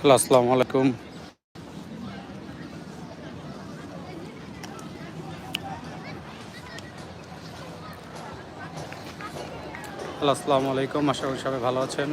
Hello আসসালামু আলাইকুম। Hello আসসালামু আলাইকুম আশা করি সবাই ভালো আছেন।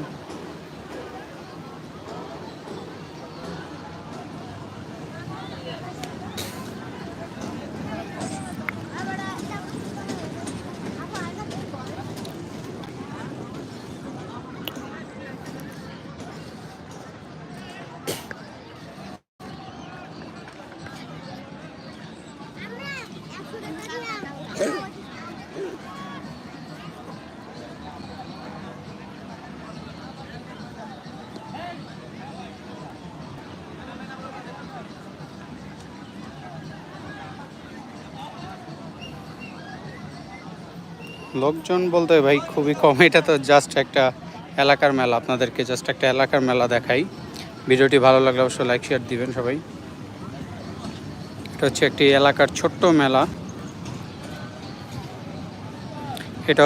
লোকজন বলতে ভাই খুবই কম। এটা তো জাস্ট একটা এলাকার মেলা। আপনাদেরকে জাস্ট একটা এলাকার মেলা দেখাই। ভিডিওটি ভালো লাগলে অবশ্যই লাইক শেয়ার দিবেন সবাই। এটা হচ্ছে একটি এলাকার ছোট্ট মেলা। এটা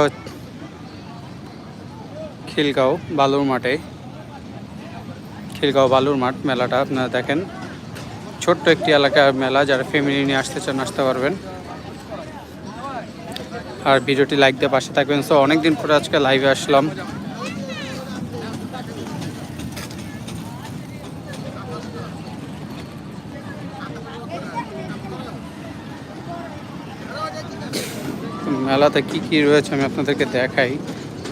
খিলগাঁও বালুর মাঠে। খিলগাঁও বালুর মাঠ মেলাটা আপনারা দেখেন। ছোট্ট একটি এলাকার মেলা, যারা ফ্যামিলি নিয়ে আসতে চান, আসতে পারবেন। আর ভিডিওটি লাইক দিয়ে পাশে থাকবেন। সো অনেকদিন পরে আজকে লাইভে আসলাম। মেলাতে কি কি রয়েছে আমি আপনাদেরকে দেখাই।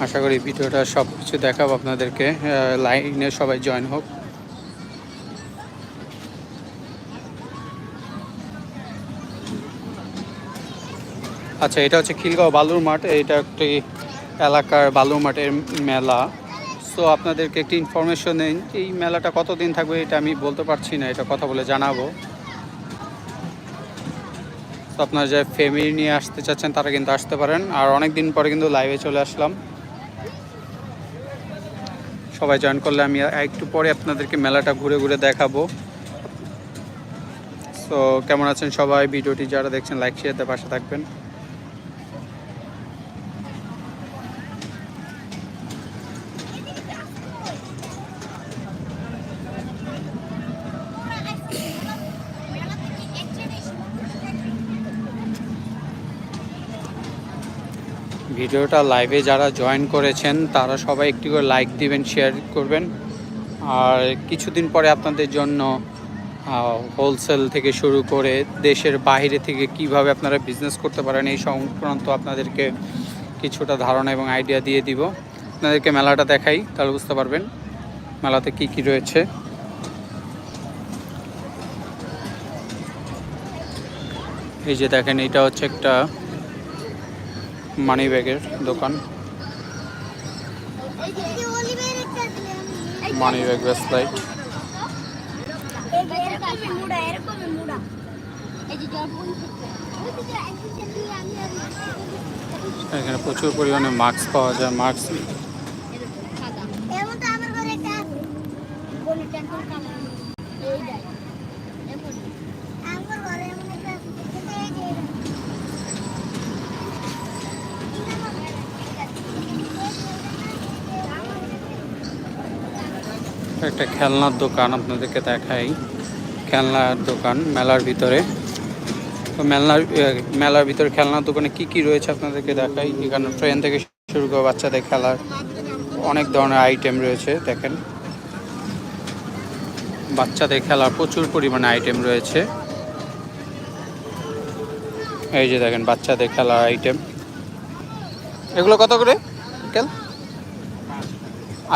আশা করি ভিডিওটা সব কিছু দেখাবো আপনাদেরকে। লাইনে সবাই জয়েন হোক। আচ্ছা এটা হচ্ছে খিলগাঁও বালুর মাঠ, এটা একটি এলাকার বালুর মাঠের মেলা। সো আপনাদেরকে একটি ইনফরমেশন নেই এই মেলাটা কতদিন থাকবে এটা আমি বলতে পারছি না, এটা কথা বলে জানাব। তো আপনারা যে ফ্যামিলি নিয়ে আসতে চাচ্ছেন, তারা কিন্তু আসতে পারেন। আর অনেক দিন পরে কিন্তু লাইভে চলে আসলাম। সবাই জয়েন করলে আমি একটু পরে আপনাদেরকে মেলাটা ঘুরে ঘুরে দেখাবো। সো কেমন আছেন সবাই? ভিডিওটি যারা দেখছেন লাইক শেয়ারতে পাশে থাকবেন। ভিডিওটা লাইভে যারা জয়েন করেছেন, তারা সবাই একটি করে লাইক দিবেন শেয়ার করবেন। আর কিছুদিন পরে আপনাদের জন্য হোলসেল থেকে শুরু করে দেশের বাইরে থেকে কীভাবে আপনারা বিজনেস করতে পারেন, এই সংক্রান্ত আপনাদেরকে কিছুটা ধারণা এবং আইডিয়া দিয়ে দিব। আপনাদেরকে মেলাটা দেখাই, তাহলে বুঝতে পারবেন মেলাতে কি কি রয়েছে। এই যে দেখেন, এটা হচ্ছে একটা মানি ব্যাগের দোকান। মানি ব্যাগ ওয়েবসাইট এখানে প্রচুর পরিমাণে মাস্ক পাওয়া যায়। মাস্ক একটা খেলনার দোকান আপনাদেরকে দেখাই। খেলনার দোকান মেলার ভিতরে। তো মেলার মেলার ভিতরে খেলনার দোকানে কি কি রয়েছে আপনাদেরকে দেখাই? এখানে ট্রেন থেকে শুরু করে বাচ্চাদের খেলার অনেক ধরনের আইটেম রয়েছে, দেখেন। বাচ্চাদের খেলার প্রচুর পরিমাণে আইটেম রয়েছে। এই যে দেখেন, বাচ্চাদের খেলার আইটেম এগুলো কত করে?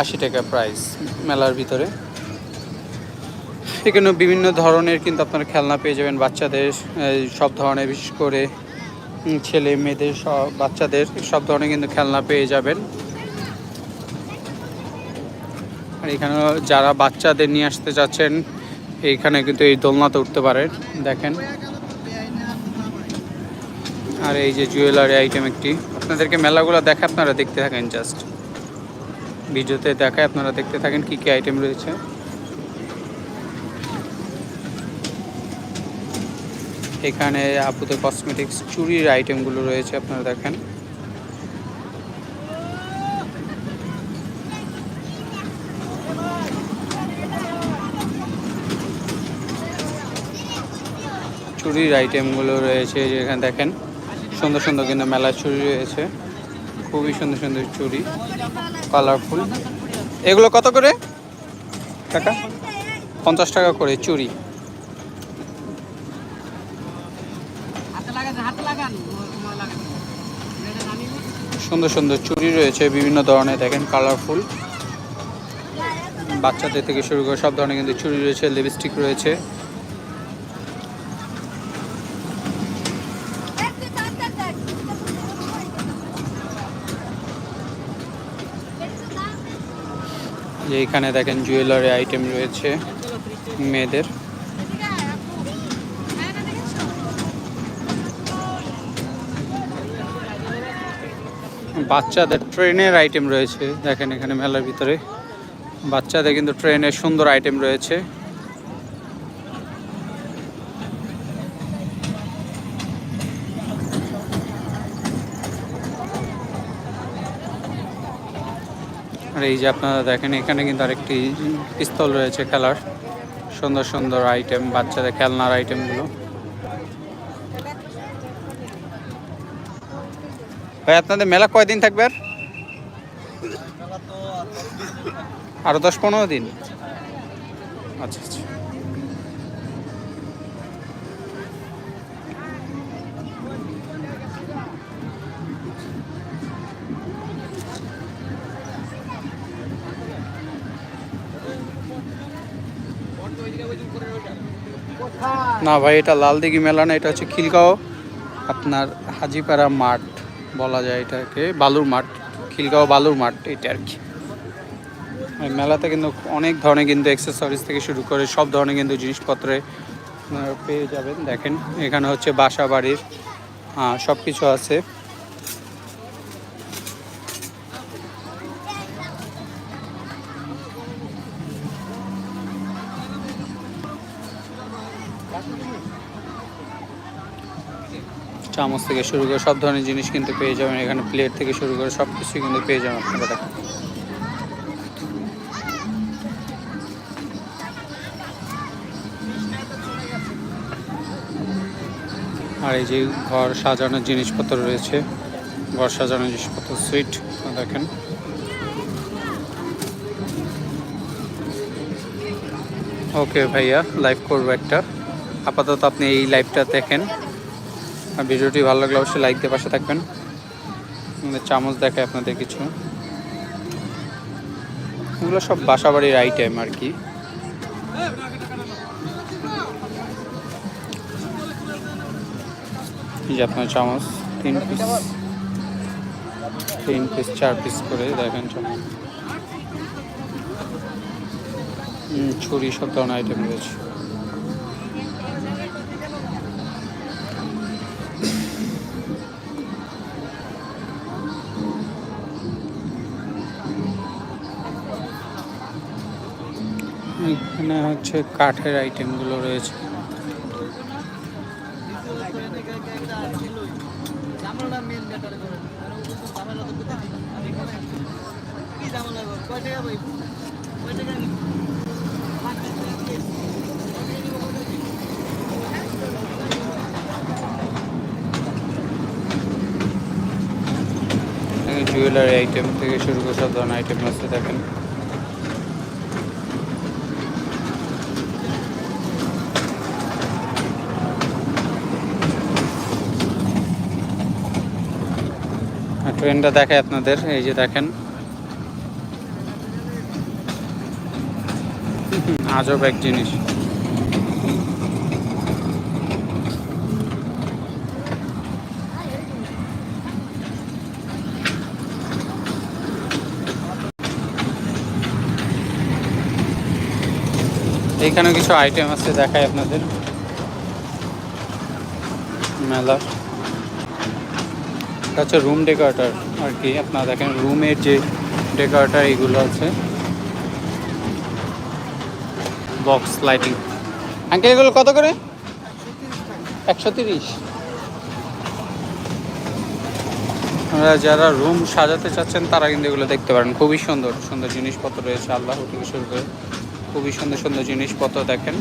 আশি টাকা প্রাইস মেলার ভিতরে। এখানে বিভিন্ন ধরনের কিন্তু আপনারা খেলনা পেয়ে যাবেন বাচ্চাদের সব ধরনের, বিশেষ করে ছেলে মেয়েদের সব, বাচ্চাদের সব ধরনের কিন্তু খেলনা পেয়ে যাবেন। আর এখানে যারা বাচ্চাদের নিয়ে আসতে চাচ্ছেন এইখানে কিন্তু এই দোলনাতে উঠতে পারেন, দেখেন। আর এই যে জুয়েলারি আইটেম একটি, আপনাদেরকে মেলাগুলো দেখে আপনারা দেখতে থাকেন জাস্ট ভিডিওতে দেখায়, আপনারা দেখতে থাকেন কি কি আইটেম রয়েছে। এখানে আপুতে কসমেটিক্স চুরির আইটেমগুলো রয়েছে, আপনারা দেখেন। চুরির আইটেমগুলো রয়েছে, যেখানে দেখেন, সুন্দর সুন্দর কিন্তু মেলা চুরি রয়েছে। খুবই সুন্দর সুন্দর চুড়ি কালারফুল এগুলো কত করে? টাকা? পঞ্চাশ টাকা করে চুড়ি। সুন্দর সুন্দর চুড়ি রয়েছে বিভিন্ন ধরনের দেখেন কালারফুল বাচ্চাদের থেকে শুরু করে সব ধরনের কিন্তু চুড়ি রয়েছে লিপস্টিক রয়েছে। যে এখানে দেখেন জুয়েলারি আইটেম রয়েছে মেয়েদের। বাচ্চাদের ট্রেনের আইটেম রয়েছে, দেখেন এখানে মেলার ভিতরে। বাচ্চাদের কিন্তু ট্রেনের সুন্দর আইটেম রয়েছে। এই যে আপনারা দেখেন, এখানে কিন্তু আরেকটি পিস্তল রয়েছে খেলার। সুন্দর সুন্দর আইটেম বাচ্চাদের খেলনার আইটেমগুলো ভাই, আপনাদের মেলা কয়দিন থাকবে আর? আরও দশ পনেরো দিন? আচ্ছা আচ্ছা। না ভাই, এটা লালদিঘি মেলা না, এটা হচ্ছে খিলগাঁও, আপনার হাজিপাড়া মাঠ বলা যায় এটাকে, বালুর মাঠ, খিলগাঁও বালুর মাঠ, এটা আর কি। মেলাতে কিন্তু অনেক ধরনের কিন্তু অ্যাক্সেসরিজ থেকে শুরু করে সব ধরনের কিন্তু জিনিসপত্রে পেয়ে যাবেন। দেখেন, এখানে হচ্ছে বাসা বাড়ির সব কিছু আছে। চামচ থেকে শুরু করে সব ধরনের জিনিস কিন্তু পেয়ে যাবেন। এখানে প্লেট থেকে শুরু করে সব কিছুই কিন্তু পেয়ে যাবেন আপনারা। দেখেন আর এই যে ঘর সাজানোর জিনিসপত্র রয়েছে, ঘর সাজানোর জিনিসপত্র সুইট দেখেন। ওকে ভাইয়া লাইভ করব একটা। আপাতত আপনি এই লাইভটা দেখেন। আর ভিডিওটি ভালো লাগলে অবশ্যই লাইক দিয়ে পাশে থাকবেন। চামচ দেখায় আপনাদের কিছু। এগুলো সব বাসাবাড়ির আইটেম আর কি। যে আপনার চামচ, তিন পিস তিন পিস চার পিস করে দেখেন চামচ। ছুরি সব ধরনের আইটেম রয়েছে। এখানে হচ্ছে কাঠের আইটেমগুলো রয়েছে। জুয়েলারি আইটেম থেকে শুরু করে সব ধরনের আইটেম আছে, দেখেন। ট্রেনটা দেখায় আপনাদের, এই যে দেখেন। আজব এক জিনিস। এইখানে কিছু আইটেম আছে দেখায় আপনাদের। মেলার এটা হচ্ছে রুম ডেকোরেটর আর কি আপনারা দেখেন রুমের যে ডেকোরেটর এইগুলো আছে। বক্স লাইটিং আঙ্কেল এগুলো কত করে? একশো তিরিশ। যারা রুম সাজাতে চাচ্ছেন, তারা কিন্তু এগুলো দেখতে পারেন। খুবই সুন্দর সুন্দর জিনিসপত্র রয়েছে আল্লাহ থেকে শুরু করে। খুবই সুন্দর সুন্দর জিনিসপত্র দেখেন।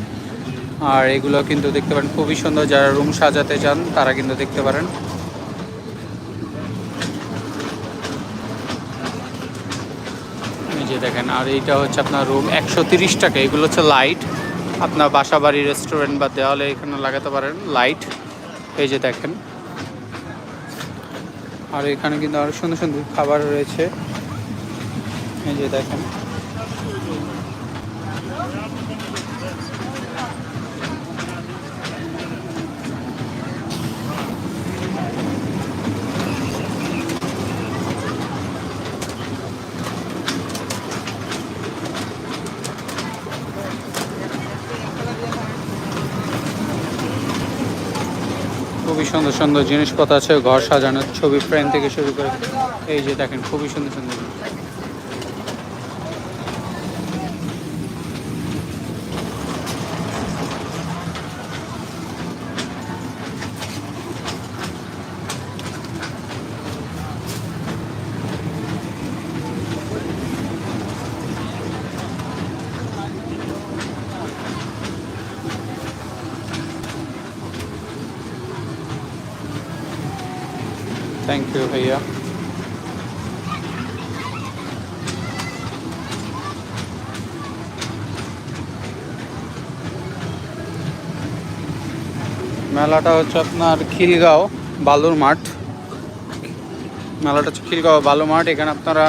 আর এগুলো কিন্তু দেখতে পারেন, খুবই সুন্দর। যারা রুম সাজাতে চান, তারা কিন্তু দেখতে পারেন এই যে দেখেন আর এইটা হচ্ছে আপনার রুম একশো তিরিশ টাকা। এগুলো হচ্ছে লাইট আপনার বাসা বাড়ি রেস্টুরেন্ট বা দেওয়ালে এখানে লাগাতে পারেন লাইট এই যে দেখেন। আর এখানে কিন্তু আরও সুন্দর সুন্দর খাবার রয়েছে। এই যে দেখেন। সুন্দর সুন্দর জিনিসপত্র আছে, ঘর সাজানোর ছবি ফ্রেম থেকে শুরু করে, এই যে দেখেন, খুবই সুন্দর সুন্দর থ্যাংক ইউ ভাইয়া মেলাটা হচ্ছে আপনার খিলগাঁও, বালুর মাঠ। মেলাটা হচ্ছে খিলগাঁও, বালুর মাঠ। এখানে আপনারা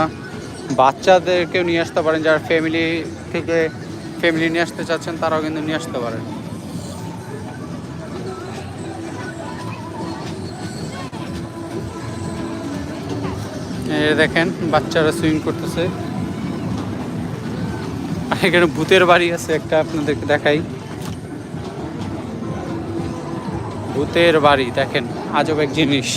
বাচ্চাদেরকেও নিয়ে আসতে পারেন। যারা ফ্যামিলি থেকে ফ্যামিলি নিয়ে আসতে চাচ্ছেন, তারাও কিন্তু নিয়ে আসতে পারেন। দেখেন, বাচ্চারা সুইমিং করতেছে। এখানে ভূতের বাড়ি আছে, একটা আপনাদেরকে দেখাই। ভূতের বাড়ি, দেখেন, আজব এক জিনিস।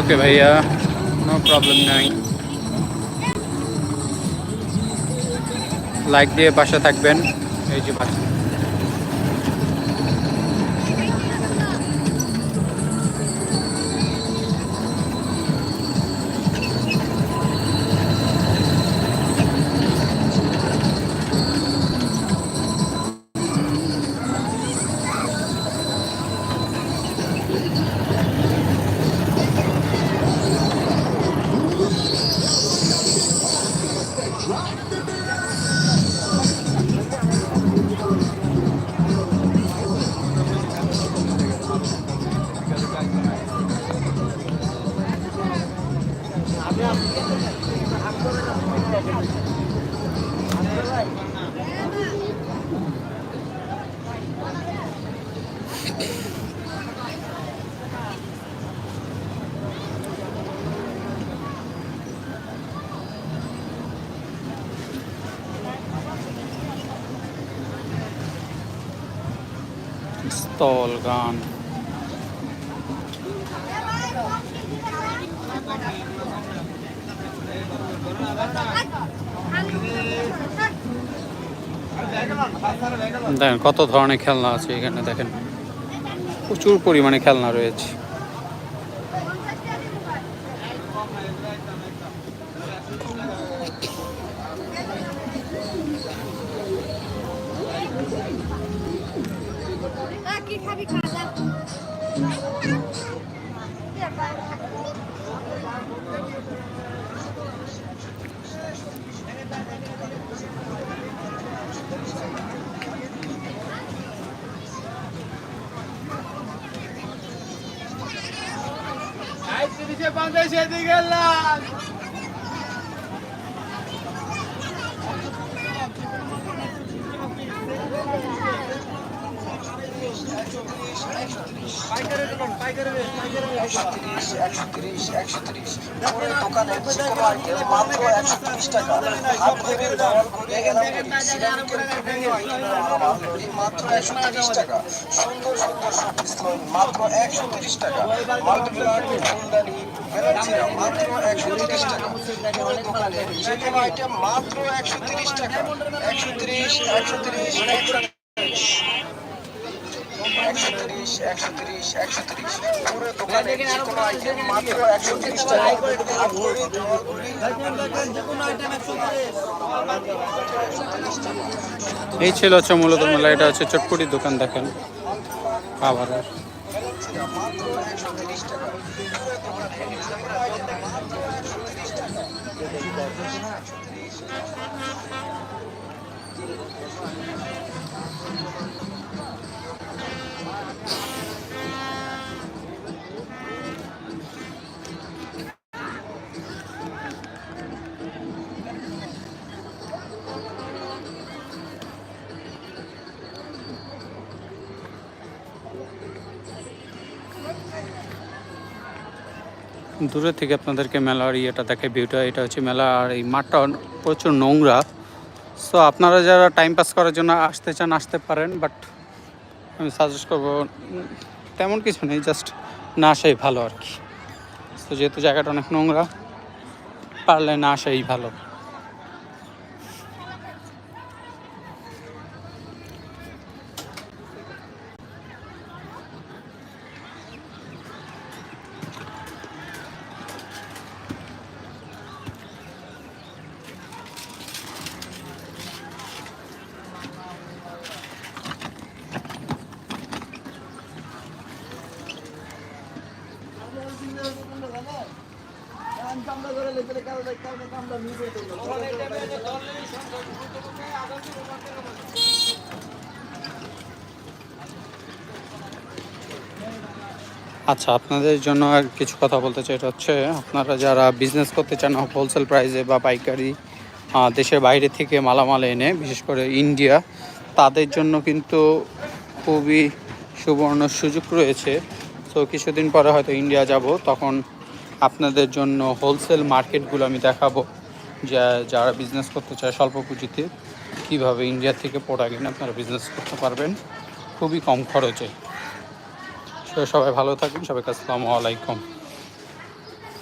ওকে ভাইয়া নো প্রবলেম নাই। লাইক দিয়ে পাশে থাকবেন। এই যে বাচ্চা। স্থল গান। দেখেন কত ধরনের খেলনা আছে এখানে দেখেন। প্রচুর পরিমাণে খেলনা রয়েছে। Hai, 去帮这些敌人啦 একশো একশো তিরিশ একশো তিরিশ পুরো দোকানে মাত্র একশো তিরিশ টাকা মাত্র একশো তিরিশ টাকা সুন্দর সুন্দর শোপিস মাত্র একশো তিরিশ টাকা মাল্টিপ্লার ফুলদানি মাত্র একশো তিরিশ টাকা পুরো দোকানে মাত্র একশো তিরিশ টাকা একশো তিরিশ একশো তিরিশ একশো তিরিশ একশো তিরিশ। পুরো দোকানে যে কোনো আইটেম মাত্র একশো তিরিশ টাকা এই ছিল হচ্ছে মূলত মেলা এটা হচ্ছে চটপটির দোকান দেখেন। খাবারের তিরিশ টাকা দূরে থেকে আপনাদেরকে মেলার ইয়েটা দেখে ভিউটা এটা হচ্ছে মেলা আর এই মাঠটা প্রচুর নোংরা সো আপনারা যারা টাইম পাস করার জন্য আসতে চান আসতে পারেন বাট আমি সাজেস্ট করব, তেমন কিছু নেই জাস্ট না আসাই ভালো আর কি। তো যেহেতু জায়গাটা অনেক নোংরা, পারলে না আসাই ভালো। আচ্ছা আপনাদের জন্য আর কিছু কথা বলতে চাই। এটা হচ্ছে, আপনারা যারা বিজনেস করতে চান হোলসেল প্রাইসে বা পাইকারি দেশের বাইরে থেকে মালামাল এনে, বিশেষ করে ইন্ডিয়া, তাদের জন্য কিন্তু খুবই সুবর্ণ সুযোগ রয়েছে। তো কিছুদিন পরে হয়তো ইন্ডিয়া যাব, তখন আপনাদের জন্য হোলসেল মার্কেটগুলো আমি দেখাবো। যা, যারা বিজনেস করতে চায় স্বল্প পুঁজিতে, কীভাবে ইন্ডিয়া থেকে প্রোডাক্ট এনে আপনারা বিজনেস করতে পারবেন, খুবই কম খরচে। সবাই ভালো থাকবেন সবাইকে আসসালামু আলাইকুম।